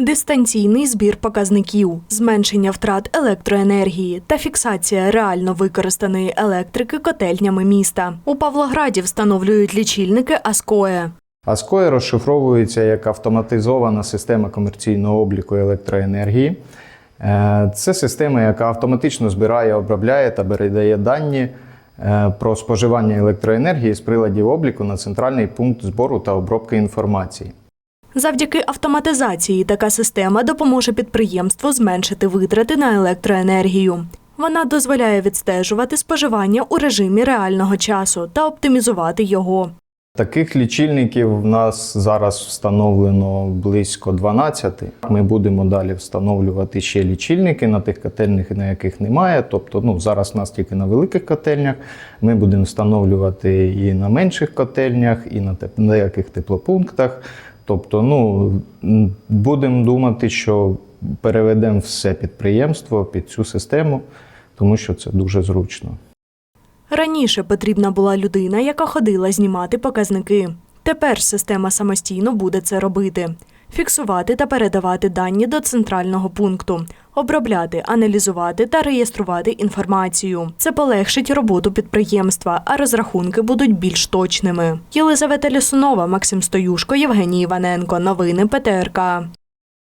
Дистанційний збір показників, зменшення втрат електроенергії та фіксація реально використаної електрики котельнями міста. У Павлограді встановлюють лічильники Аскоe. ASCOE розшифровується як автоматизована система комерційного обліку електроенергії. Е, Це система, яка автоматично збирає, обробляє та передає дані е, про споживання електроенергії з приладів обліку на центральний пункт збору та обробки інформації. Завдяки автоматизації така система допоможе підприємству зменшити витрати на електроенергію. Вона дозволяє відстежувати споживання у режимі реального часу та оптимізувати його. Таких лічильників в нас зараз встановлено близько 12. Ми будемо далі встановлювати ще лічильники на тих котельнях, на яких немає. Тобто, ну зараз у нас тільки на великих котельнях. Ми будемо встановлювати і на менших котельнях, і на деяких теплопунктах. Тобто, ну будемо думати, що переведемо все підприємство під цю систему, тому що це дуже зручно. Раніше потрібна була людина, яка ходила знімати показники. Тепер система самостійно буде це робити: фіксувати та передавати дані до центрального пункту, обробляти, аналізувати та реєструвати інформацію. Це полегшить роботу підприємства, а розрахунки будуть більш точними. Єлизавета Лісунова, Максим Стоюшко, Євгеній Іваненко. Новини ПТРК.